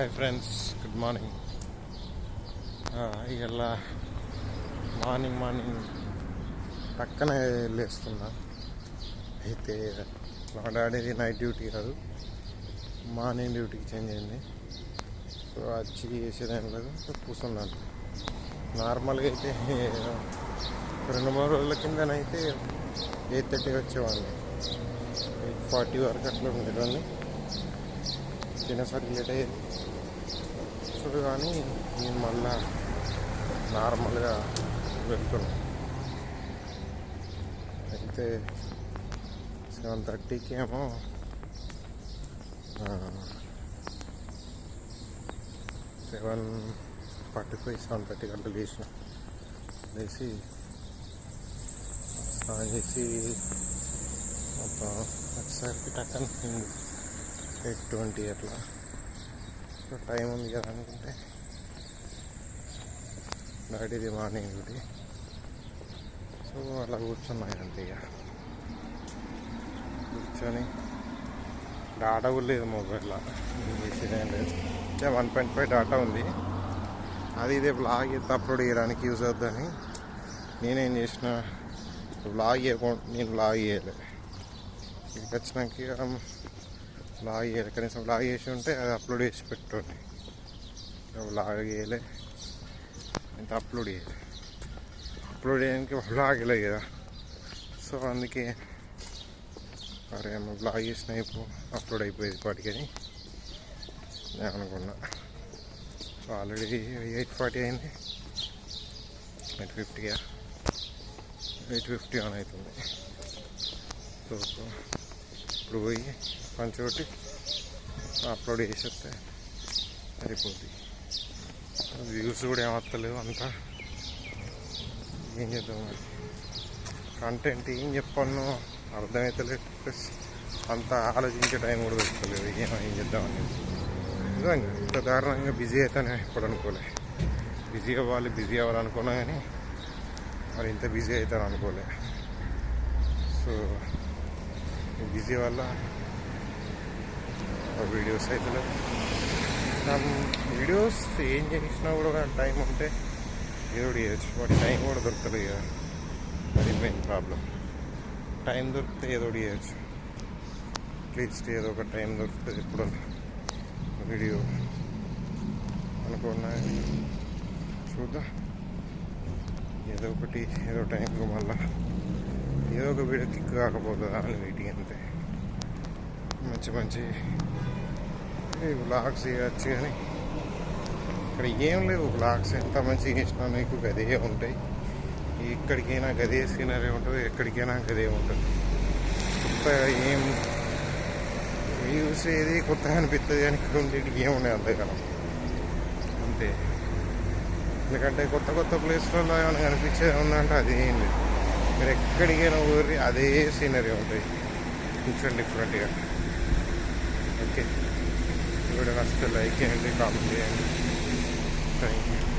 Hi friends good morning ఇలా morning morning పక్కనే లేస్తున్నా. అయితే మా డాడీది నైట్ డ్యూటీ కాదు. మార్నింగ్ డ్యూటీకి చేంజ్ అయింది. సో వచ్చి చేసేదేం లేదు. కూర్చున్నాను. నార్మల్గా అయితే రెండు మూడు రోజుల కిందనైతే ఎయిట్ థర్టీ వచ్చేవాడిని. ఎయిట్ ఫార్టీ వరకు అట్లా ఉండేవాడిని తినేసరికి లేట్ అయ్యేది. వస్తుంది కానీ నేను మళ్ళా నార్మల్గా వెళ్తున్నాను అయితే సెవెన్ థర్టీకి ఏమో seven forty five seven thirty గంటలు లేచిన. లేచి స్నానం చేసి ఒక ఒకసారి టక్కన ఎయిట్ ట్వంటీ అట్లా. టైం ఉంది కదా అనుకుంటే. డాడీది మార్నింగ్ డ్యూటీ సో అలా కూర్చున్నాయి అంతే ఇక. కూర్చొని. డాటా కూడా లేదు మొబైల్లో లేదు. వన్ పాయింట్ ఫైవ్ డాటా ఉంది. అది ఇదే బ్లాగ్ అయితే అప్లోడ్ చేయడానికి యూజ్ అవుద్దని నేనేం చేసిన బ్లాగ్ చేయకుండా నేను బ్లాగ్ చేయలేదు ఇక్కడికి వచ్చినాక బ్లాగ్ చేయాలి. కనీసం బ్లాగ్ చేసి ఉంటే అది అప్లోడ్ చేసి పెట్టండి బ్లాగ్ చేయలే. ఇంత అప్లోడ్ చేయాలి? అప్లోడ్ చేయడానికి బ్లాగ్ వేయలేదు కదా. సో అందుకే అరే అమ్మ బ్లాగ్ చేసిన ఇప్పుడు అప్లోడ్ అయిపోయేది పాటికని నేను అనుకున్నా. సో ఆల్రెడీ ఎయిట్ ఫార్టీ అయింది. ఎయిట్ ఫిఫ్టీగా ఎయిట్ ఫిఫ్టీ ఆన్ అవుతుంది. సో ఇప్పుడు పోయి పంచోటి అప్లోడ్ చేసేస్తే అయిపోద్ది వ్యూస్ కూడా ఏమత్తలేవు అంతా. ఏం చేద్దాం కంటెంట్ ఏం చెప్పాను అర్థమవుతలేదు ప్లస్ అంత ఆలోచించే టైం కూడా పెట్టుకోలేదు ఏం ఏం చేద్దామని నిజంగా ఇంత దారుణంగా బిజీ అవుతానే ఎప్పుడు అనుకోలే. బిజీ అవ్వాలి బిజీ అవ్వాలనుకున్నా కానీ మరి ఇంత బిజీ అవుతాను అనుకోలే. సో బిజీ వల్ల వీడియోస్ అయితే వీడియోస్ ఏం చేసినా కూడా టైం ఉంటే ఏదో చేయొచ్చు. వాటి టైం కూడా దొరుకుతుంది కదా. అది మెయిన్ ప్రాబ్లం టైం దొరికితే ఏదో ఒకటి చేయొచ్చు. అట్లీస్ట్ ఏదో ఒక టైం దొరుకుతుంది ఎప్పుడు వీడియో అనుకున్నా చూద్దాం. ఏదో ఒకటి ఏదో టైంకు మళ్ళీ ఏదో ఒక వీడియో కిక్ కాకపోతుందా అని వెయిటింగ్ అంతే. మంచి మంచి వ్లాగ్స్ చేయవచ్చు కానీ ఇక్కడ ఏం లేవు. బ్లాగ్స్ ఎంత మంచిగా చేసినా నీకు గదే ఉంటాయి. ఎక్కడికైనా గదే సీనరీ ఉంటుంది ఎక్కడికైనా గదే ఉంటుంది. కొత్తగా ఏం వ్యూస్ ఏది కొత్తగా అనిపిస్తుంది అని ఇక్కడ ఉండేది ఏమున్నాయి అంతేకాలం అంతే. ఎందుకంటే కొత్త కొత్త ప్లేస్లలో ఏమైనా కనిపించేది ఉందంటే అది ఏం లేదు. మీరు ఎక్కడికైనా ఊరి అదే సీనరీ ఉంటాయి కొంచెం డిఫరెంట్గా ఓకే వీడియో నచ్చితే లైక్ చేయండి కామెంట్ చేయండి థ్యాంక్ యూ